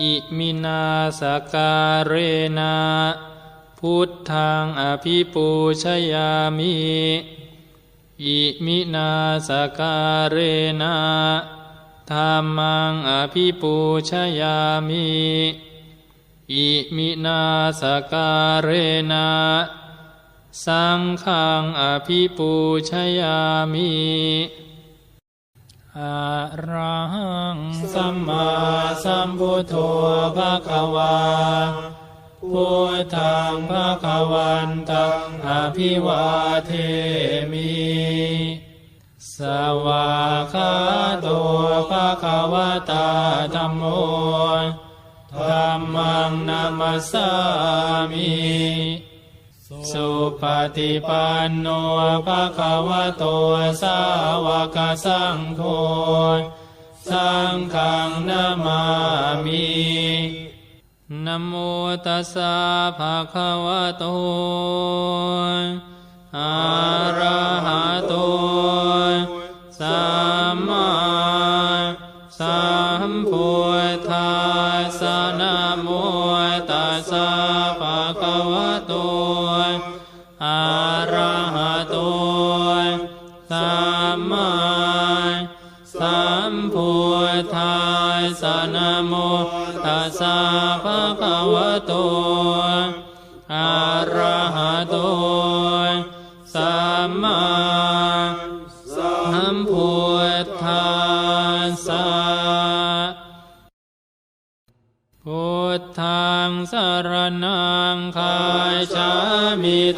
อิมินาสการเรนะพุทธังอภิปูชยามิอิมินาสการเรนะธรรมังอภิปูชยามิอิมินาสการเรนะสังฆังอภิปูชยามิ อะระหังสัมมาสัมพุทโธภะคะวาพุทธังภะคะวันตังอภิวาเทมิ สวาคาโตภะคะวะตาธัมโมธัมมังนามัสสามิ สุปฏิปันโนภะคะวะโตสาวกสังโฆสังฆังนามามินโมตัสสะภะคะวะโตอะระหะโตสัมมาสัมพุทธั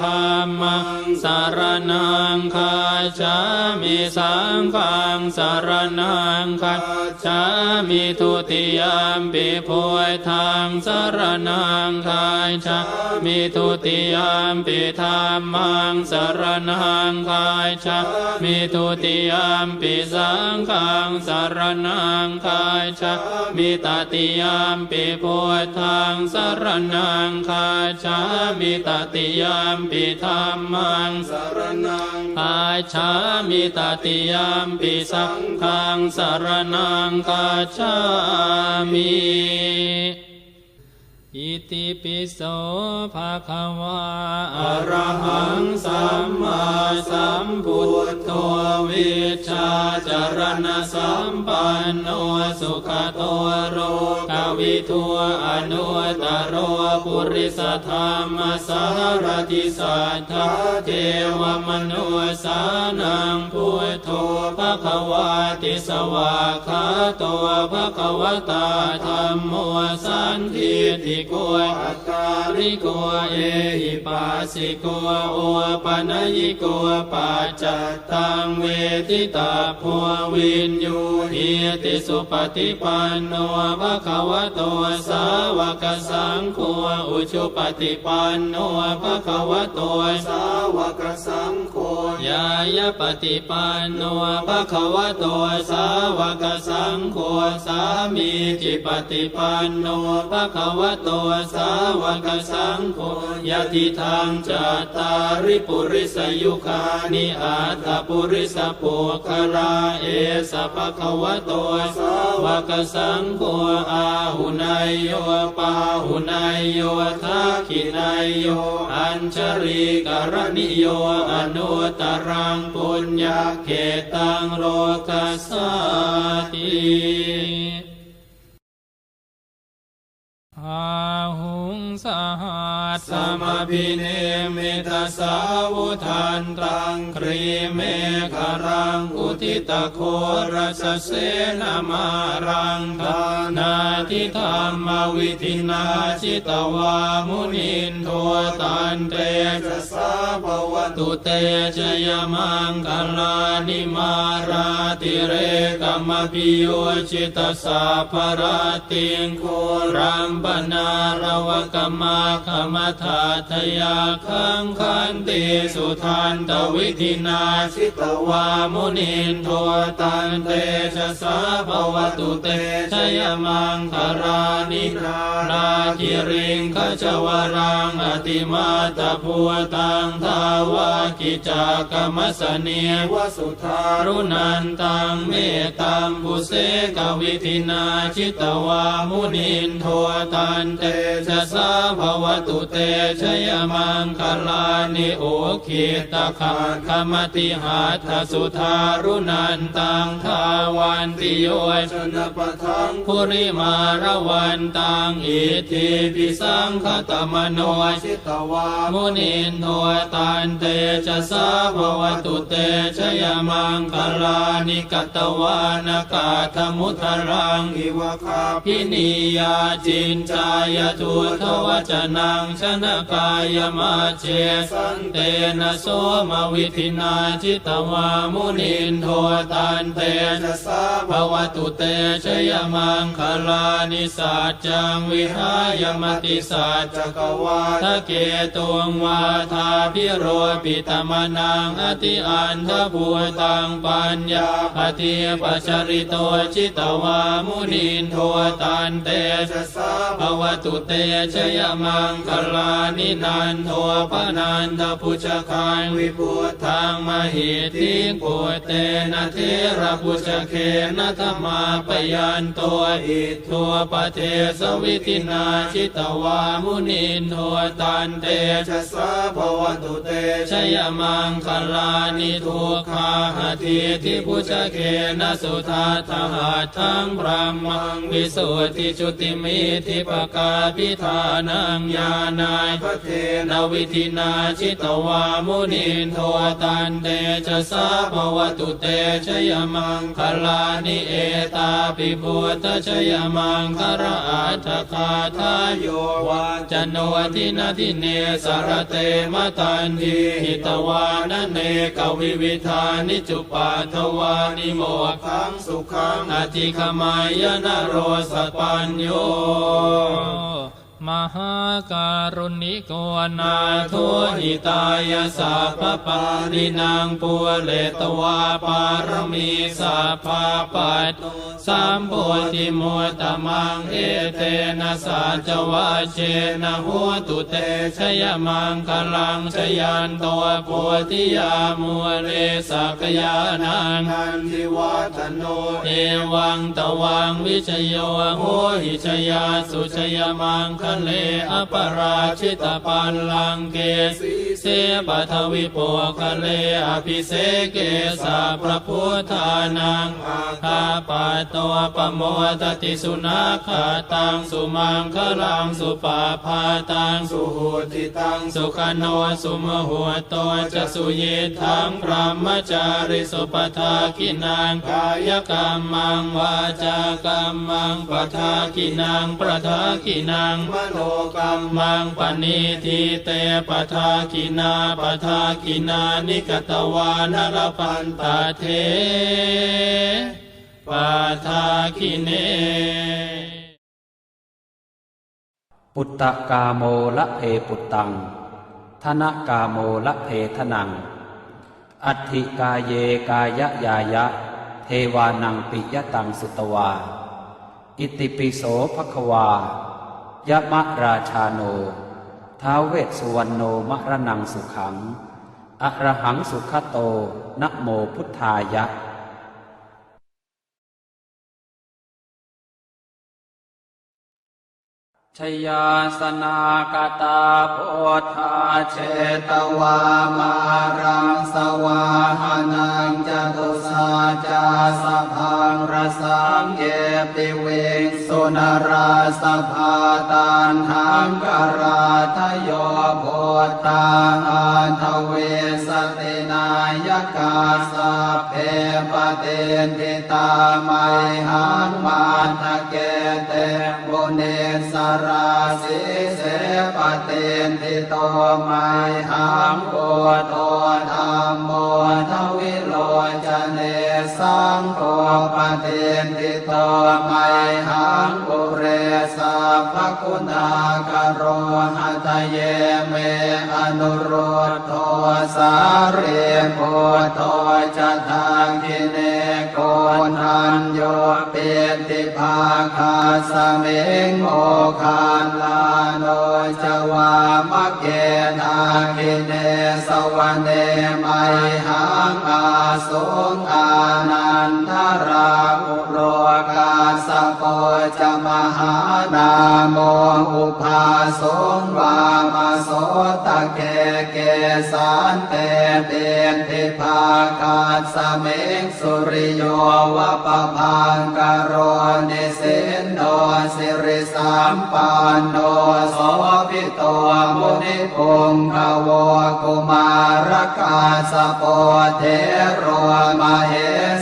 ธรรมังสารนังคายชา มิสังฆังสารนังคายชามิทุติยามปิพุทธังสารนังคายชามิทุติยามปิธรรมังสารนังคายชามิทุติยามปิสังฆังสารนังคายชามิตติยามปิพุทธังสารนังคายชามิตติยามปิธรรมังสารนังคายชามิตติยามปิสังฆังสารนังคาชามิอิติปิโสภะคะวะอะระหังสัมมาสัมพุทโธ วิชาจารณสัมปันโนสุขโตโรกวิทัวอนุตตโรปุริสธรรมสารติสัทธาเทวมนุสานังพุทโธภคะวะติสวาคาโตภะควตาธรรมโมสันทิติโกอัตตาริโกเอหิปัสสิโกโอปนยิโกปัจจตังเวทิตาพัววินยูหิติสุปฏิปันโนภะคะวะโตสาวกสังโฆอุชุปฏิปันโนภะคะวะโตสาวกสังโฆ ยายปฏิปันโนภะคะวะโตสาวกสังโฆสามีจิปฏิปันโนภะคะวะโตสาวกสังโฆยะติทางจัตตาริปุริสยุคานิอาตปุริสปุคลาเอสะภะคะวะโตสาวกสังโฆอาหุนายโยปาหุนายโยทักขินายโยอัญชริกรณิโยอนุตตรังปุญญาเขตังโลกัสสติอา สมพิเนมิตสาวุทันตังครีเมฆรังอุทิตโครสเสนามารังทานาทิธรรมวิธินาจิตวามุนินโทตันเตจะสาภวตุเตชยมังคลานิมาราติเรกมพิโยจิตสาภราติงโครัมปนารวกมาคมทาทยาคังคันติสุทันตวิธินาชิตวามุนินโทตันเตชะสาภวตุเตชยมังคารานิราคิริงขจวรังอติมาตพัวตังทาววากิจากรรมสเนียวสุธารุนันตังเมตตัมบุเสกวิธินาจิตวามุนินโทตันเตชะสาภวตุเตตชยมังคลานิโอคิตะขังคมติหาทสุธารุนันตังทาวันติโยชนปะทังภูริมารวันตังอิทิปิสังคตมโนชิตวามุนินโทตันเตจะสาภวตุเตชยมังคลานิกตวานกาธมุทรังอิวะคาพินิยาจินจายทุทวจนังชนกายมาเจสันเตนะโสมวิธินาจิตวามุนินโทตันเตจะสาภวตุเตชยมังคลานิสัจจังวิหายมติสัจจกวาทะเกตุงวาทาพิโรปิตมนังอติอันทภูตังปัญญาปฏิปัชริโตจิตวามุนินโทตันเตจะสาภวตุเตชยมังคลานินันโทปนันทพุชคันวิปุตทางมหิทิปุเตนะเทระพุชเคนะธรรมาปยันตัวอิทัวปเทสวิตินาชิตวามุนินโทตันเตจะสาภวตุเตชยมังคลานิทุกขาหทิทิพุชเคนะสุธาทหาทั้งพระมังวิสุทธิจุติมิทิปกาพิธานังญาณายพระเทนวิธินาชิตวามุนินโทตันเตจะสาภวตุเตชยมังคลานิเอตาปิพุทธชยมังคระอาชคาทายโยวาจโนทินาทิเนสารเตมตันทีหิตวานเนกวิวิธานิจุปาทวานิโมกขังสุขังอธิขมายนโรสปัญโย มหาการุณิโกนาโทหิตายสัพพปารินางปุเลตวาปารมีสัพพาปัตสัมโพธิมุตตมังเอเตนะสัจวะเจนะโหตุเตชยมังคลังชยันตัวโพธิยามัวเลสักยานังนันทิวัฒโนเอวังตวังวิชโยโหหิชยาสุชยมังคเลอปราชิตปันลังเกสีเสปัทวิปคะเลอภิเสเกสาพระพุทธานังคาปะตัวปโมตติสุนาคาตังสุมังคลังสุปาพาตังสุสุติตังสุขโนสุมหัวโตจะสุเยทังพระมจาริสุปทากินางกายกรรมังวาจากรรมังปทากินางประทากินางมโนกรรมมังปณิทิเตปทากินาปทากินานิกตวานรปันตาเทปทากิเน ปุตตะกาโมละเพปุตตัง ธนกาโมละเพทนัง อัตถิกาเยกายะยายะ เทวานังปิยตังสุตวา อิติปิโสภควา ยะมะราชาโน ท้าเวสสุวรรณโนมะระนังสุขัง อระหังสุขโตนะโมพุทธายะชยาสนากตาโพธาเชตวามารังสวาหานังจตุสาจาสพังรสังเยปิเว นราสภาตันหังกราทโยโพตาอันทเวสตินายกาสะเพปเตนทิตาไมหังมาทะเกเตบุเนสราสิเสปเตนทิโตไมหังโกโตธรรมโมทวิโลจเนสังโฆ ปเตนทิโตไมหังอุเรสัพพคุณากโรหัตเยเมอนุโรตโทสาเรโพโตจะทางกิเน ทันโยเปติภาคาสเมงโอคาลาโนจวามะเกนาคิเนสวันเนไมหังอาสงอานันทราโกาสโปจะมหานาโมอุปาสงวามาโสตะเกเกสานเตเตนทิภาคาสเมงสุริโยวะปะพังกโรนิสินโนสิริสัมปันโนโสภิโตมุนิพงขวกุมารกาสโปเทโรมาเหส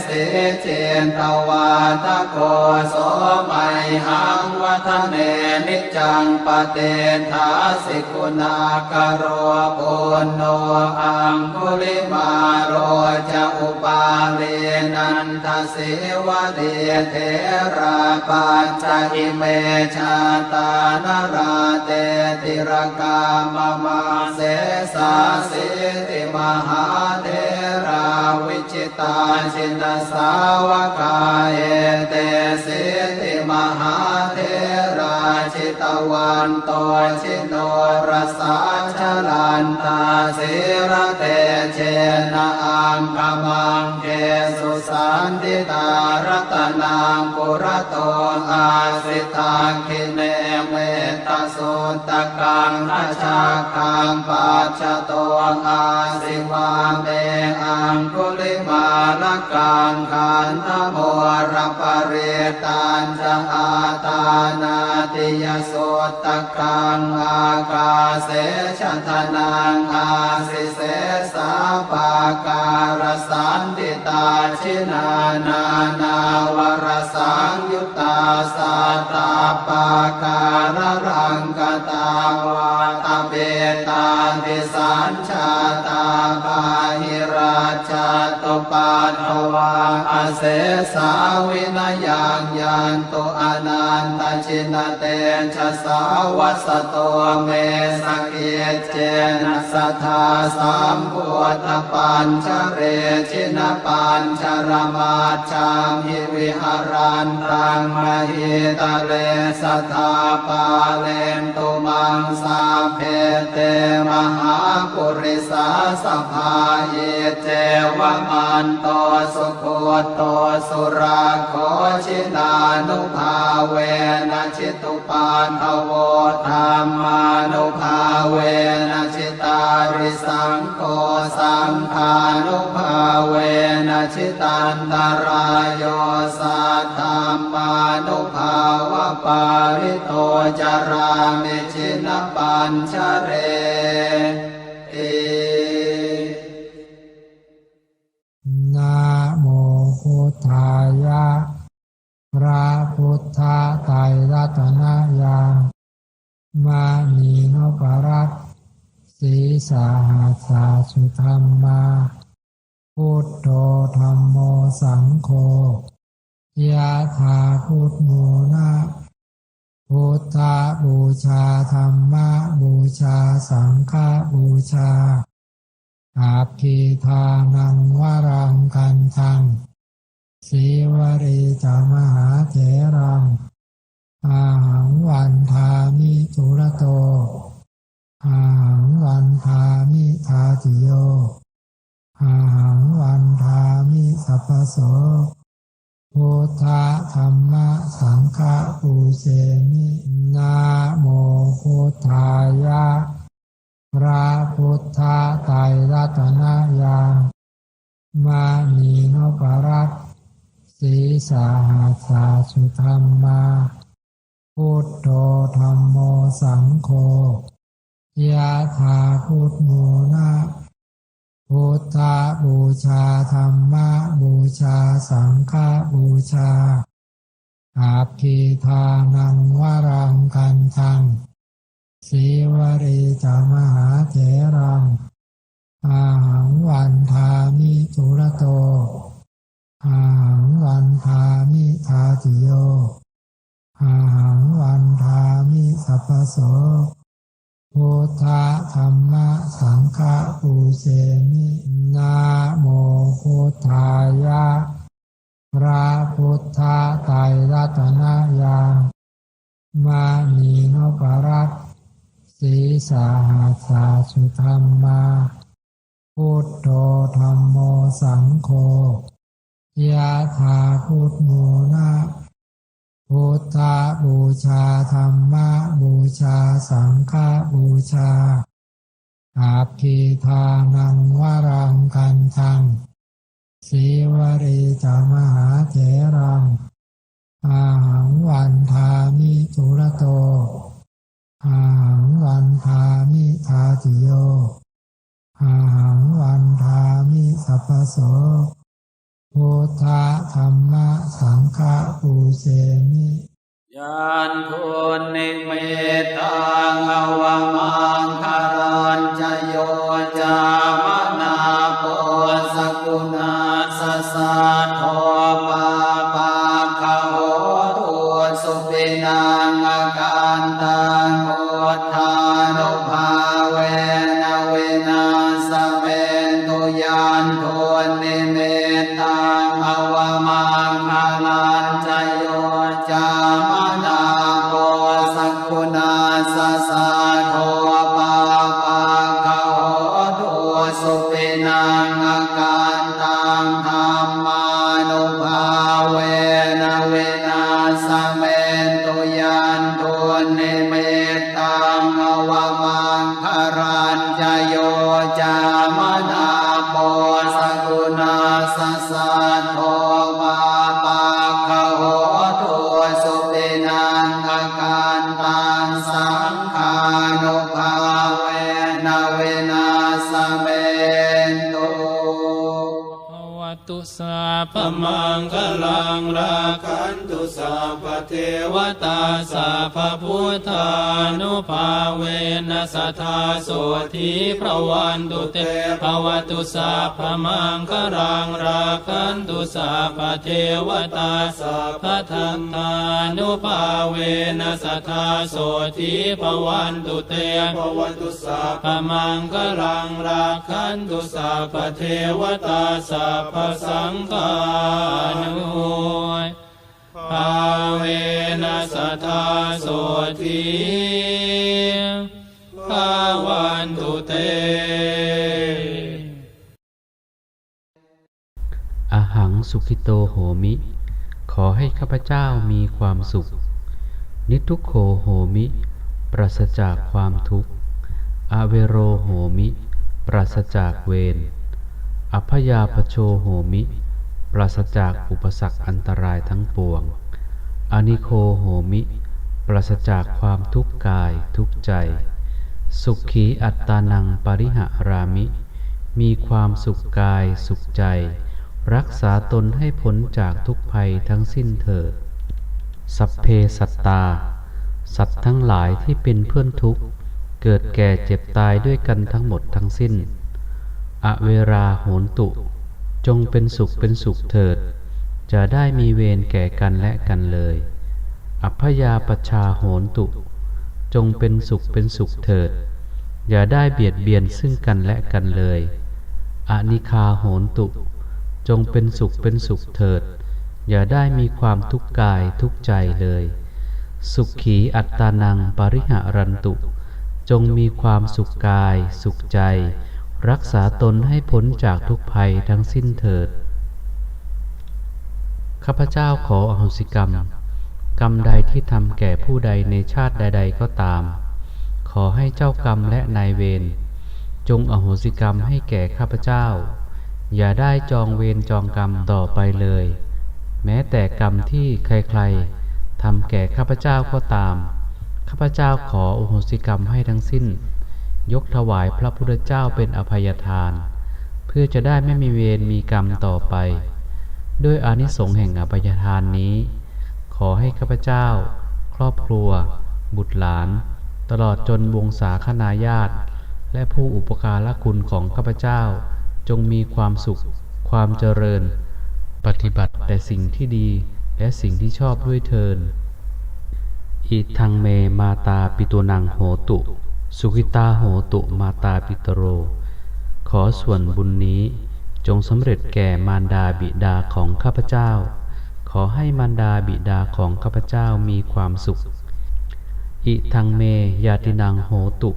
นตวาตโกโสไมหังวัฒเนนิจังปเตนทาสิกุณากโรปุณโนอังคุลิมาโรจะอุปาเลนันทสิวะเดเทราปัญจอิเมชาตานราเตติรกามมาเสสาสิติมหาเทราวิจิตาชินสาวกาเอเตสิติมหาเทราชิตวันโตชิโนรสาชลันตาสิระเตเชนะอังคมังเกสุสันติตารตนังปุระโตอาสิตังคิเนเม สุตกังราชากังปัจจโตอาสิวาเมอังคุลิมาลกังขันธโมรปเรตันจังอาตานาติยสุตกังอากาเสชะทนังอาสิเสสาปาการสันติตาชินานานาวรสังยุตตาสัตตาปาการรังกตาวาตาเบตาติสัญชาตาปาหิราชา ปัตถวาอาเสสาวินยังยันตุอนันตชินเตชะสาวัสโตเมสกเกเจนะสัทธาสัมพุทธปัญชเรชินปัญชรมาชามิวิหารันตังมหิตะเลสัทธาปาเลนตุมังสาเพเตมหาปุริสาสภาเยเจวมันโตสุโคโตสุราโคชินานุภาเวนะชิตุปานทโวธรรมานุภาเวนะชิตาริสังโฆสังฆานุภาเวนะชิตันตรายโยสัทธามานุภาวะปาริโตจารามิชินปัญชเร พระพุทธไตรรัตนญาณมานีนปรัตสีสาหัสสาสุธรรมาพุทโธธรรมโมสังโฆยะถาพุทโมนะพุทธบูชาธรรมบูชาสังฆบูชาอาภิทานังวรังกันทัง สีวรีจามหาเถรัง อาหังวันทามิจุระโต อาหังวันทามิทาติโย อาหังวันทามิสัพพโสพุทธธรรมสังฆปูเสมิ สาสาสุธรรมา พโสพุทธธรรมสังฆปูเสมินะโมพุทธายะพระพุทธไตรรัตนญามานีนปรัตสีสาหัสสาสุธรรมาพุทโธธรรมโมสังโฆยะถาพุทโมนะ พุทธบูชาธรรมบูชาสังฆบูชาอาภิทานังวรังกันทังสีวรีจามหาเถรัง อาหังวันทามิจุรโต อาหังวันทามิทาติโย อาหังวันทามิสัพพโส พุทธธรรมะสังฆะปูเสมิยานทุนนิเมตังอวมังคารัญจโยจามนาโปสกุณาสสะโทปาปาคาโหตุสุปินังอาการตังโอทานุภา พมังคลังราคันต สัพพเทวตาสาพพุทธานุภาเวนัสทธาโสธีพระวันตุเตภวตุสาพมังคลังราคันตุสาพเทวตาสาพทัตตานุภาเวนัสทธาโสธีพระวันตุเตภวตุสัพพมังกลังราคันตุสัพพเทวตาสัพพสังฆานุ สุขิโตโหมิ ขอให้ข้าพเจ้ามีความสุข นิทุโขโหมิ ปราศจากความทุกข์ อเวโรโหมิ ปราศจากเวร อัพยาปโชโหมิ ปราศจากอุปสรรคอันตรายทั้งปวง อนิโคโหมิ ปราศจากความทุกข์กายทุกข์ใจ สุขีอัตตานังปริหารามิ มีความสุขกายสุขใจ รักษาตนให้พ้นจากทุกภัยทั้งสิ้นเถิด สัพเพสัตตา สัตว์ทั้งหลายที่เป็นเพื่อนทุกข์ เกิดแก่เจ็บตายด้วยกันทั้งหมดทั้งสิ้น อเวราโหนตุ จงเป็นสุขเป็นสุขเถิด จะได้มีเวรแก่กันและกันเลย อัพยาปชาโหนตุ จงเป็นสุขเป็นสุขเถิด อย่าได้เบียดเบียนซึ่งกันและกันเลยอานิคาโหนตุ จงเป็นสุขเป็นสุขเถิด อย่าได้มีความทุกข์กายทุกข์ใจเลย สุขขีอัตตานังปริหารันตุ จงมีความสุขกายสุขใจ รักษาตนให้พ้นจากทุกภัยทั้งสิ้นเถิด ข้าพเจ้าขออโหสิกรรม กรรมใดที่ทำแก่ผู้ใดในชาติใด ๆ ก็ตาม ขอให้เจ้ากรรมและนายเวรจงอโหสิกรรมให้แก่ข้าพเจ้า อย่าได้จองเวรจองกรรมต่อไปเลย แม้แต่กรรมที่ใครๆทำแก่ข้าพเจ้าก็ตาม ข้าพเจ้าขออโหสิกรรมให้ทั้งสิ้น ยกถวายพระพุทธเจ้าเป็นอภัยทาน เพื่อจะได้ไม่มีเวรมีกรรมต่อไป ด้วยอานิสงส์แห่งอภัยทานนี้ ขอให้ข้าพเจ้า ครอบครัว บุตรหลาน ตลอดจนวงศาคณาญาติ และผู้อุปการะคุณของข้าพเจ้า จงมีความสุข ความเจริญ ปฏิบัติแต่สิ่งที่ดีและสิ่งที่ชอบด้วยเทินอิทังเมมาตาปิตุนังโหตุ สุขิตาโหตุมาตาปิตโร ขอส่วนบุญนี้จงสำเร็จแก่มารดาบิดาของข้าพเจ้า ขอให้มารดาบิดาของข้าพเจ้ามีความสุข อิทังเมยาตินังโหตุ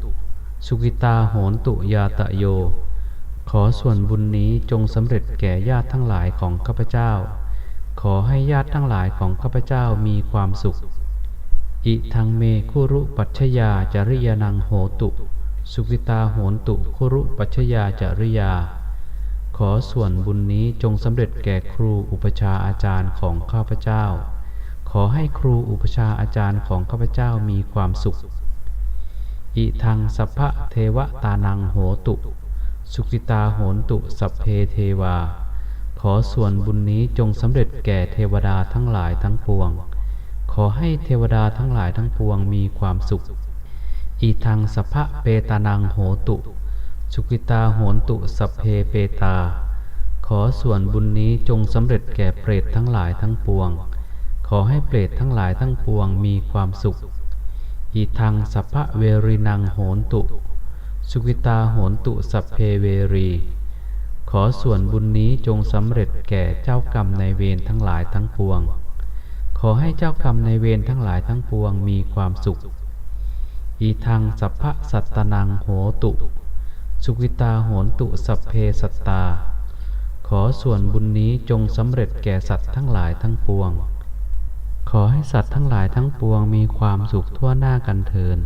สุกิตาโหนตุยาตะโย ขอส่วนบุญนี้จงสำเร็จแก่ญาติทั้งหลายของข้าพเจ้า ขอให้ญาติทั้งหลายของข้าพเจ้ามีความสุข อิทังเมคุรุปัชยาจริยานังโหตุ สุกิตาโหนตุคุรุปัชยาจริยา ขอส่วนบุญนี้จงสำเร็จแก่ครูอุปชาอาจารย์ของข้าพเจ้า ขอให้ครูอุปชาอาจารย์ของข้าพเจ้ามีความสุข อิทังสัพพะเทวตานังโหตุ สุกิตาโหนตุสัพเพเทวา ขอส่วนบุญนี้จงสำเร็จแก่เทวดาทั้งหลายทั้งปวง ขอให้เทวดาทั้งหลายทั้งปวงมีความสุข อีทังสัพพะเปตานังโหตุสุกิตาโหนตุสัพเพเปตา ขอส่วนบุญนี้จงสำเร็จแก่เปรตทั้งหลายทั้งปวง ขอให้เปรตทั้งหลายทั้งปวงมีความสุข อีทังสัพพะเวรินังโหนตุ สุกิตาโหนตุสัพเพเวรี ขอส่วนบุญนี้จงสำเร็จแก่เจ้ากรรมในเวรทั้งหลายทั้งปวง ขอให้เจ้ากรรมในเวรทั้งหลายทั้งปวงมีความสุข อีทังสัพพะสัตตนังโหตุ สุกิตาโหนตุสัพเพสัตตา ขอส่วนบุญนี้จงสำเร็จแก่สัตว์ทั้งหลายทั้งปวง ขอให้สัตว์ทั้งหลายทั้งปวงมีความสุขทั่วหน้ากันเทิน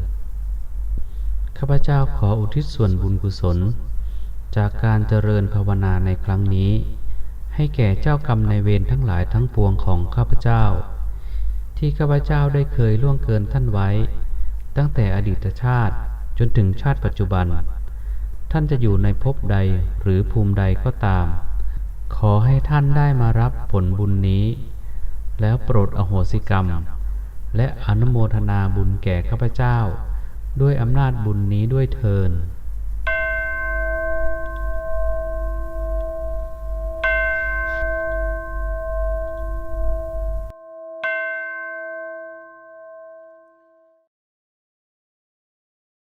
ข้าพเจ้าขออุทิศส่วนบุญกุศล จากการเจริญภาวนาในครั้งนี้ ให้แก่เจ้ากรรมในเวรทั้งหลายทั้งปวงของข้าพเจ้า ที่ข้าพเจ้าได้เคยล่วงเกินท่านไว้ ตั้งแต่อดีตชาติจนถึงชาติปัจจุบัน ท่านจะอยู่ในภพใดหรือภูมิใดก็ตาม ขอให้ท่านได้มารับผลบุญนี้ แล้วโปรดอโหสิกรรม และอนุโมทนาบุญแก่ข้าพเจ้า ด้วยอำนาจบุญนี้ด้วยเทิน